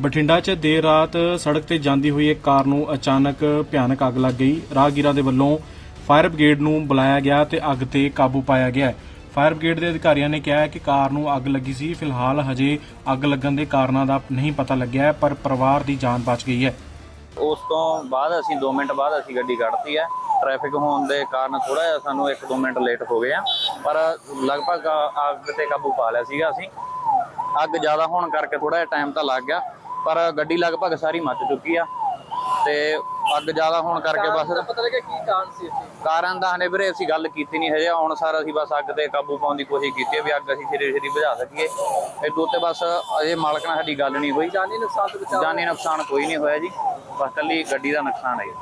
ਬਠਿੰਡਾ 'ਚ ਦੇਰ ਰਾਤ ਸੜਕ ਤੇ ਜਾਂਦੀ ਹੋਈ ਇੱਕ ਕਾਰ ਨੂੰ ਅਚਾਨਕ ਭਿਆਨਕ ਅੱਗ ਲੱਗ ਗਈ। ਰਾਹਗੀਰਾਂ ਦੇ ਵੱਲੋਂ ਫਾਇਰ ਬ੍ਰਿਗੇਡ ਨੂੰ ਬੁਲਾਇਆ ਗਿਆ ਤੇ ਅੱਗ ਤੇ ਕਾਬੂ ਪਾਇਆ ਗਿਆ। ਫਾਇਰ ਬ੍ਰਿਗੇਡ ਦੇ ਅਧਿਕਾਰੀਆਂ ਨੇ ਕਿਹਾ ਹੈ ਕਿ ਕਾਰ ਨੂੰ ਅੱਗ ਲੱਗੀ ਸੀ। ਫਿਲਹਾਲ ਹਜੇ ਅੱਗ ਲੱਗਣ ਦੇ ਕਾਰਨਾਂ ਦਾ ਨਹੀਂ ਪਤਾ ਲੱਗਿਆ ਹੈ, ਪਰ ਪਰਿਵਾਰ ਦੀ ਜਾਨ ਬਚ ਗਈ ਹੈ। ਉਸ ਤੋਂ ਬਾਅਦ ਅਸੀਂ 2 ਮਿੰਟ ਬਾਅਦ ਅਸੀਂ ਗੱਡੀ ਕੱਢਤੀ ਹੈ। ਟ੍ਰੈਫਿਕ ਹੋਣ ਦੇ ਕਾਰਨ ਥੋੜਾ ਜਿਹਾ ਸਾਨੂੰ 1-2 ਮਿੰਟ ਲੇਟ ਹੋ ਗਏ ਆ। ਪਰ ਲਗਭਗ ਅੱਗ ਤੇ ਕਾਬੂ ਪਾ ਲਿਆ ਸੀਗਾ ਅਸੀਂ। ਅੱਗ ਜ਼ਿਆਦਾ ਹੋਣ ਕਰਕੇ ਥੋੜਾ ਜਿਹਾ ਟਾਈਮ ਤਾਂ ਲੱਗ ਗਿਆ। ਪਰ ਗੱਡੀ ਲਗਭਗ ਸਾਰੀ ਮੱਚ ਚੁੱਕੀ ਆ ਤੇ ਅੱਗ ਜ਼ਿਆਦਾ ਹੋਣ ਕਰਕੇ ਬਸ ਪਤਾ ਲੱਗਿਆ ਕੀ ਕਾਰਨ ਸੀ ਇੱਥੇ? ਕਾਰਨ ਦਾ ਹਨੇ ਵੀਰੇ ਅਸੀਂ ਗੱਲ ਕੀਤੀ ਨਹੀਂ ਹਜੇ ਹੁਣ ਸਾਰ ਅਸੀਂ ਬਸ ਅੱਗ ਤੇ ਕਾਬੂ ਪਾਉਣ ਦੀ ਕੋਸ਼ਿਸ਼ ਕੀਤੀ ਹੈ ਵੀ ਅੱਗ ਅਸੀਂ ਛੇਤੀ ਛੇਤੀ ਬੁਝਾ ਸਕੀਏ। ਇਹ ਤੋਂ ਤੇ ਬਸ ਅਜੇ ਮਾਲਕ ਨਾਲ ਸਾਡੀ ਗੱਲ ਨਹੀਂ ਹੋਈ। ਜਾਨੀ ਨੁਕਸਾਨ ਤੋਂ ਬਚਾਅ ਜਾਨੀ ਨੁਕਸਾਨ ਕੋਈ ਨਹੀਂ ਹੋਇਆ ਜੀ। ਬਸ ਕੱਲੀ ਗੱਡੀ ਦਾ ਨੁਕਸਾਨ ਹੈ ਜੀ।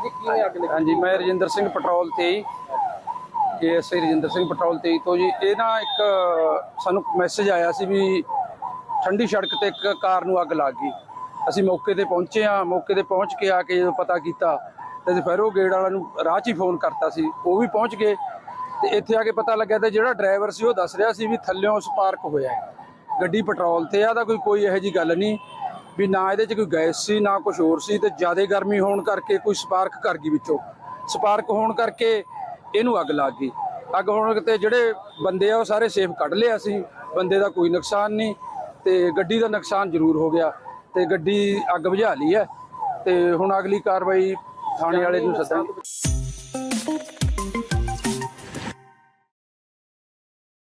ਕਿਵੇਂ ਅੱਗ ਲੱਗੀ? ਹਾਂਜੀ ਮੈਂ ਰਜਿੰਦਰ ਸਿੰਘ ਪੈਟਰੋਲ ਤੇ ਏਐਸਆਈ ਰਜਿੰਦਰ ਸਿੰਘ ਪੈਟਰੋਲ ਤੇ ਤੋਂ ਜੀ। ਇਹ ਨਾ ਇੱਕ ਸਾਨੂੰ ਮੈਸੇਜ ਆਇਆ ਸੀ ਵੀ ਠੰਡੀ ਸੜਕ ਤੇ ਇੱਕ ਕਾਰ ਨੂੰ ਅੱਗ ਲੱਗ ਗਈ। ਅਸੀਂ ਮੌਕੇ ਤੇ ਪਹੁੰਚੇ ਆ ਮੌਕੇ ਤੇ ਪਹੁੰਚ ਕੇ ਆ ਕੇ ਜਦੋਂ ਪਤਾ ਕੀਤਾ, ਤੇ ਫੈਰੋ ਗੇੜ ਵਾਲਾ ਨੂੰ ਰਾਹ 'ਚ ਹੀ ਫੋਨ ਕਰਤਾ ਸੀ। ਉਹ ਵੀ ਪਹੁੰਚ ਗਏ ਤੇ ਇੱਥੇ ਆ ਕੇ ਪਤਾ ਲੱਗਿਆ ਤੇ ਜਿਹੜਾ ਡਰਾਈਵਰ ਸੀ ਉਹ ਦੱਸ ਰਿਹਾ ਸੀ ਵੀ ਥੱਲਿਓਂ ਸਪਾਰਕ ਹੋਇਆ ਗੱਡੀ ਪੈਟਰੋਲ ਤੇ ਆ ਦਾ ਕੋਈ ਕੋਈ ਇਹੋ ਜੀ ਗੱਲ ਨਹੀਂ ਵੀ ਨਾ ਇਹਦੇ 'ਚ ਕੋਈ ਗੈਸ ਸੀ, ਨਾ ਕੁਝ ਹੋਰ ਸੀ ਤੇ ਜ਼ਿਆਦਾ ਗਰਮੀ ਹੋਣ ਕਰਕੇ ਕੋਈ ਸਪਾਰਕ ਕਰ ਗਈ ਵਿੱਚੋਂ। ਸਪਾਰਕ ਹੋਣ ਕਰਕੇ ਇਹਨੂੰ ਅੱਗ ਲੱਗ ਗਈ। ਅੱਗ ਹੋਣ ਤੇ ਜਿਹੜੇ ਬੰਦੇ ਆ ਉਹ ਸਾਰੇ ਸੇਫ ਕੱਢ ਲਿਆ ਸੀ। ਬੰਦੇ ਦਾ ਕੋਈ ਨੁਕਸਾਨ ਨਹੀਂ। ਤੇ ਗੱਡੀ ਦਾ ਨੁਕਸਾਨ ਜ਼ਰੂਰ ਹੋ ਗਿਆ ਤੇ ਗੱਡੀ ਅੱਗ ਬੁਝਾ ਲਈ ਹੈ ਤੇ ਹੁਣ ਅਗਲੀ ਕਾਰਵਾਈ ਥਾਣੇ ਵਾਲੇ ਨੂੰ ਸੱਦਾਂਗੇ